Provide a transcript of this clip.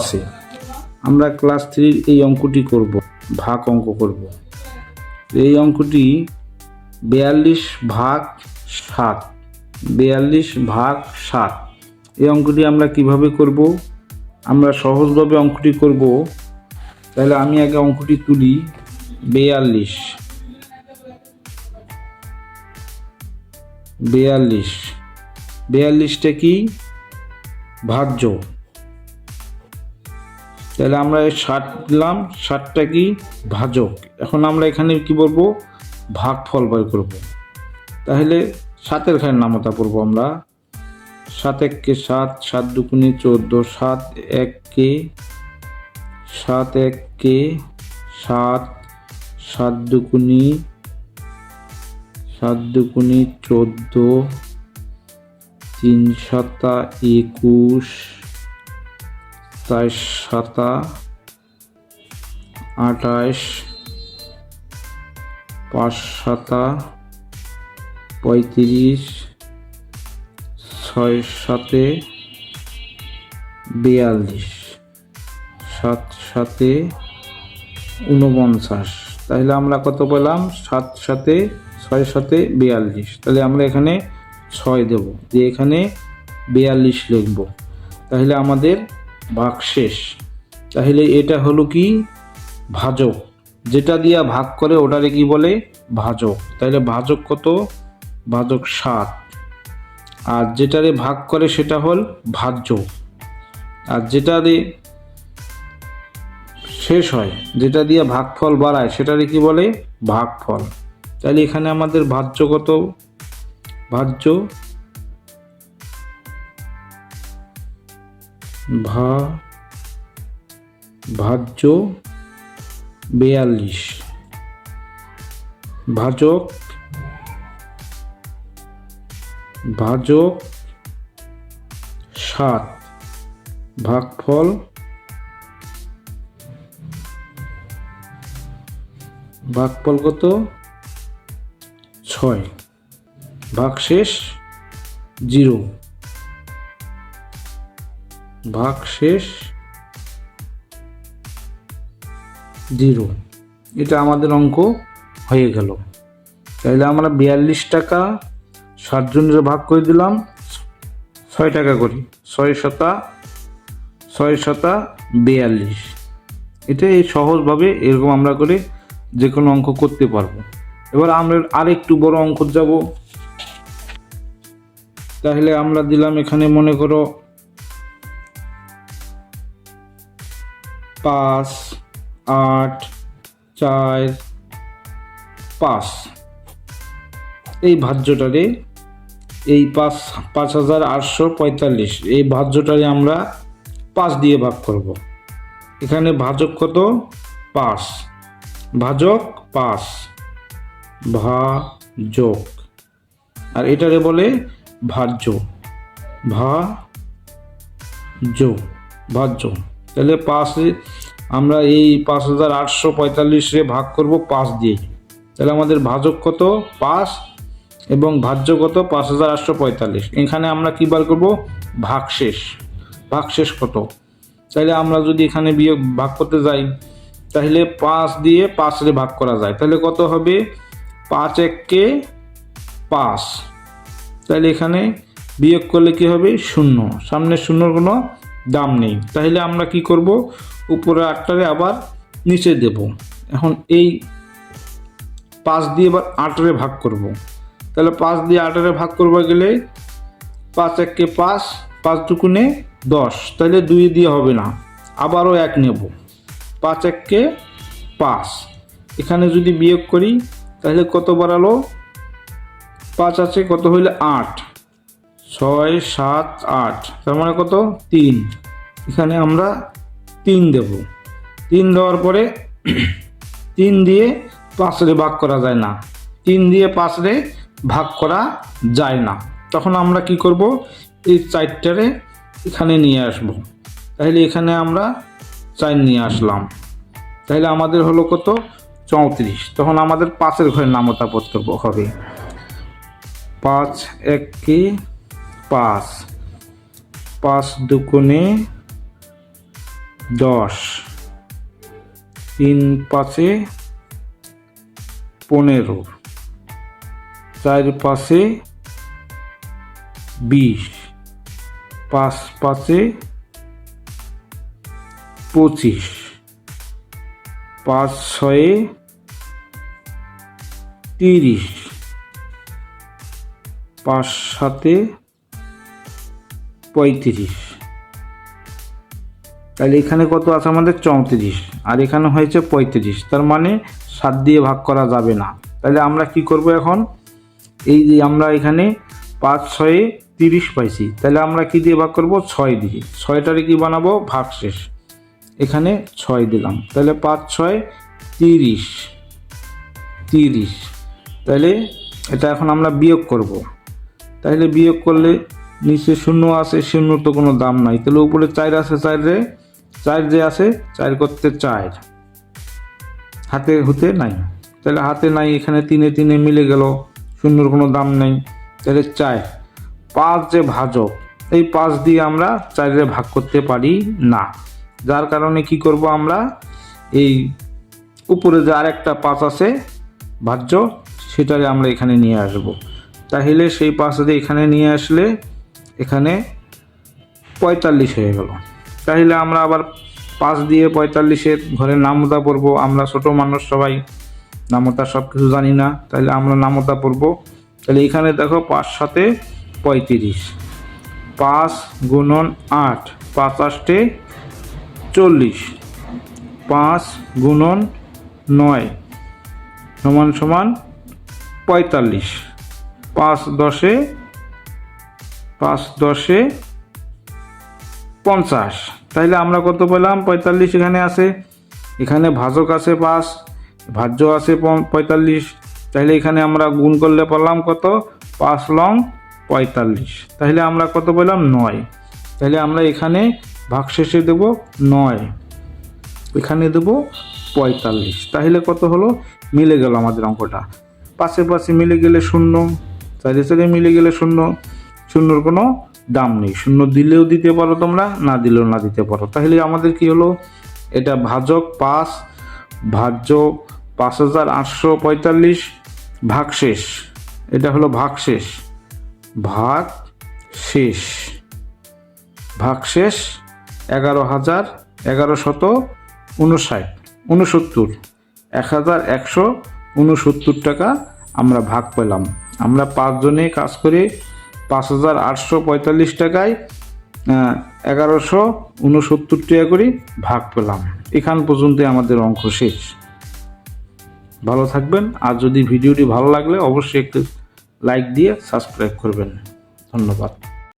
আছে। আমরা ক্লাস থ্রির এই অঙ্কটি করব, ভাগ অঙ্ক করব। এই অঙ্কটি বিয়াল্লিশ ভাগ সাত, বিয়াল্লিশ ভাগ সাত। এই অঙ্কটি আমরা কীভাবে করব? আমরা সহজভাবে অঙ্কটি করব। তাহলে আমি আগে অঙ্কটি তুলি, বিয়াল্লিশ। বিয়াল্লিশ। বিয়াল্লিশটা কি? ভাজ্য। তাহলে আমরা এই ষাট দিলাম ষাটটা কি? ভাজক। এখন আমরা এখানে কি বলব? ভাগফল বের করব। তাহলে সাতের খায়ের নামতা পড়ব আমরা। সাত এককে সাত সাত দুকুনি চোদ্দ, সাত এককে সাত এককে সাত সাত দুকুনি সাত দুকুনি চোদ্দ, তিন সাতা একুশ তাই সাতা আঠাশ পাঁচ, সাতা, পঁয়ত্রিশ, ছয়, সাতে, বিয়াল্লিশ, সাত, সাতে উনপঞ্চাশ তাহলে আমরা কত পেলাম? সাত, সাতে, ছয়, সাতে, বিয়াল্লিশ। তাহলে আমরা এখানে ছয় দেব। দিয়ে এখানে বিয়াল্লিশ লিখব। তাহলে আমাদের ভাগ শেষ। তাহলে এটা হলো কি? ভাজক। যেটা দিয়া ভাগ করে ওটারে কি বলে? ভাজক। তাহলে ভাজক কত? ভাজক সাত। আর যেটারে ভাগ করে সেটা হল ভাজ্য। আর যেটারে শেষ হয়, যেটা দিয়ে ভাগফল বাড়ায়, সেটারে কি বলে? ভাগফল। তাহলে এখানে আমাদের ভাজ্য কত? ভাজ্য ভা ভাজ্য বেয়াল্লিশ। ভাজক ভাজক সাত। ভাগফল ভাগফল কত? ছয়। ভাগশেষ জিরো। ভাগশেষ জিরো। এটা আমাদের অঙ্ক হয়ে গেল। তাইলে আমরা বিয়াল্লিশ টাকা ষাট জনের ভাগ করে দিলাম, ছয় টাকা করি। ছয় শতা ছয় শতা বিয়াল্লিশ। এটা এই সহজভাবে এরকম আমরা করে যে কোনো অঙ্ক করতে পারব। এবার আমরা আরেকটু বড় অঙ্ক যাব। তাহলে আমরা দিলাম এখানে মনে করো পাঁচ, আট, চার, পাঁচ। এই ভাজ্যটারে এই পাঁচ পাঁচ হাজার আটশো পঁয়তাল্লিশ, এই ভাজ্যটারে আমরা পাঁচ দিয়ে ভাগ করব। এখানে ভাজক কত? পাঁচ। ভাজক পাঁচ। ভাজক। আর এটারে বলে ভাজ্য। ভা যো ভাজ্য। তাহলে পাঁচ আমরা এই পাঁচ হাজার আটশো পঁয়তাল্লিশে ভাগ করব পাঁচ দিয়ে। তাহলে আমাদের ভাজক কত? পাঁচ এবং ভাজ্য কত? পাঁচ হাজার আটশো পঁয়তাল্লিশ। এখানে আমরা কী বার করব? ভাগশেষ। ভাগশেষ কত? তাহলে আমরা যদি এখানে বিয়োগ ভাগ করতে যাই, তাহলে পাঁচ দিয়ে পাঁচরে ভাগ করা যায়। তাহলে কত হবে? পাঁচ এককে পাঁচ। তাহলে এখানে বিয়োগ করলে কি হবে? শূন্য। সামনে শূন্যর কোনো দাম নেই। তাহলে আমরা কি করব? উপরে আটটারে আবার নিচে দেব। এখন এই পাঁচ দিয়ে এবার আটরে ভাগ করব। তাহলে পাঁচ দিয়ে আটরে ভাগ করব গেলে পাঁচ এককে পাঁচ পাঁচ দুকুনে দশ। তাহলে দুই দিয়ে হবে না। আবারও এক নেব। পাঁচ এককে পাঁচ। এখানে যদি বিয়োগ করি, তাহলে কত বাড়ালো? পাঁচ আছে, কত হইলে আট? ছয়, সাত, আট। তার মানে কত? তিন। এখানে আমরা তিন দেব। তিন দেওয়ার পরে তিন দিয়ে পাঁচরে ভাগ করা যায় না। তিন দিয়ে পাঁচরে ভাগ করা যায় না। তখন আমরা কি করব? এই চারটারে এখানে নিয়ে আসব। তাহলে এখানে আমরা চার নিয়ে আসলাম। তাহলে আমাদের হলো কত? চৌত্রিশ। তখন আমাদের পাঁচের ঘরের নামতা পড়তে হবে। পাঁচ এককে পাঁচ। পাঁচ দুগুণে দশ। তিন পাঁচে পনেরো। চার পাঁচে বিশ। পাঁচ পাঁচে পঁচিশ। পাঁচ ছয়ে তিরিশ। পাঁচ সাতে পঁয়ত্রিশ। তাহলে এখানে কত আছে আমাদের চৌত্রিশ, আর এখানে হয়েছে পঁয়ত্রিশ, তার মানে সাত দিয়ে ভাগ করা যাবে না। তাহলে আমরা কি করব এখন? এই যে আমরা এখানে পাঁচ ছয়ে তিরিশ পাইছি, তাহলে আমরা কি দিয়ে ভাগ করব? ছয় দিয়ে। ছয়টারে কি বানাবো? ভাগ শেষ এখানে ছয় দিলাম। তাহলে পাঁচ ছয় তিরিশ তিরিশ। তাহলে এটা এখন আমরা বিয়োগ করব। তাহলে বিয়োগ করলে নিচে শূন্য আছে শূন্য তো কোনো দাম নাই। তাহলে উপরে চার আছে চারে চার যে আছে চার করতে চার হাতে হতে নাই। তাহলে হাতে নাই, এখানে তিনে তিনে মিলে গেল, শূন্যর কোনো দাম নেই। তাহলে চার পাঁচ যে ভাজক, এই পাঁচ দিয়ে আমরা চারে ভাগ করতে পারি না। যার কারণে কি করব আমরা? এই উপরে যে আরেকটা পাঁচ আছে, ভাজ্য, সেটারে আমরা এখানে নিয়ে আসব। তাহলে সেই পাঁচ দিয়ে এখানে নিয়ে আসলে, এখানে পঁয়তাল্লিশ হয়ে গেল। তাহলে আমরা আবার পাঁচ দিয়ে পঁয়তাল্লিশের ঘরে নামতা পড়ব। আমরা ছোট মানুষ সবাই, নামতা সব কিছু জানি না তাহলে আমরা নামতা পড়ব। তাহলে এখানে দেখো পাঁচ সাথে পঁয়ত্রিশ। পাঁচ গুণন আট পাঁচ আষ্টে চল্লিশ। পাঁচ গুণন নয়, সমান সমান পঁয়তাল্লিশ। পাঁচ দশে পাঁচ দশে পঞ্চাশ। তাইলে আমরা কত পেলাম? পঁয়তাল্লিশ এখানে আছে। এখানে ভাজক আছে পাঁচ, ভাজ্য আছে পঁয়তাল্লিশ। তাহলে এখানে আমরা গুণ করলে পেলাম কত? পাঁচ লং পঁয়তাল্লিশ। তাহলে আমরা কত পেলাম? নয়। তাহলে আমরা এখানে ভাগশেষে দেব নয়। এখানে দেব পঁয়তাল্লিশ। তাহলে কত হলো? মিলে গেল আমাদের অঙ্কটা। পাশে পাশে মিলে গেলে শূন্য। চারি চারি মিলে গেলে শূন্য। শূন্যর কোনো দাম নেই। শূন্য দিলেও দিতে পারো তোমরা, না দিলেও না দিতে পারো। তাহলে আমাদের কি হলো? এটা ভাজক পাঁচ, ভাজ্য পাঁচ হাজার আটশো পঁয়তাল্লিশ ভাগশেষ। এটা হলো ভাগশেষ। ভাগ শেষ। ভাগশেষ এগারো হাজার এগারো শত উনষাট, উনসত্তর। এক হাজার একশো উনসত্তর টাকা আমরা ভাগ পেলাম। আমরা পাঁচজনে কাজ করে পাঁচ হাজার আটশো পঁয়তাল্লিশ টাকায় এগারোশো উনসত্তর টাকা করে ভাগ পেলাম। এখান পর্যন্তই আমাদের অঙ্ক শেষ। ভালো থাকবেন। আর যদি ভিডিওটি ভালো লাগলে অবশ্যই একটু লাইক দিয়ে সাবস্ক্রাইব করবেন। ধন্যবাদ।